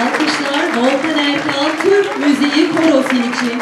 Alkışlar Volkan Erkal Türk Müziği Korosu için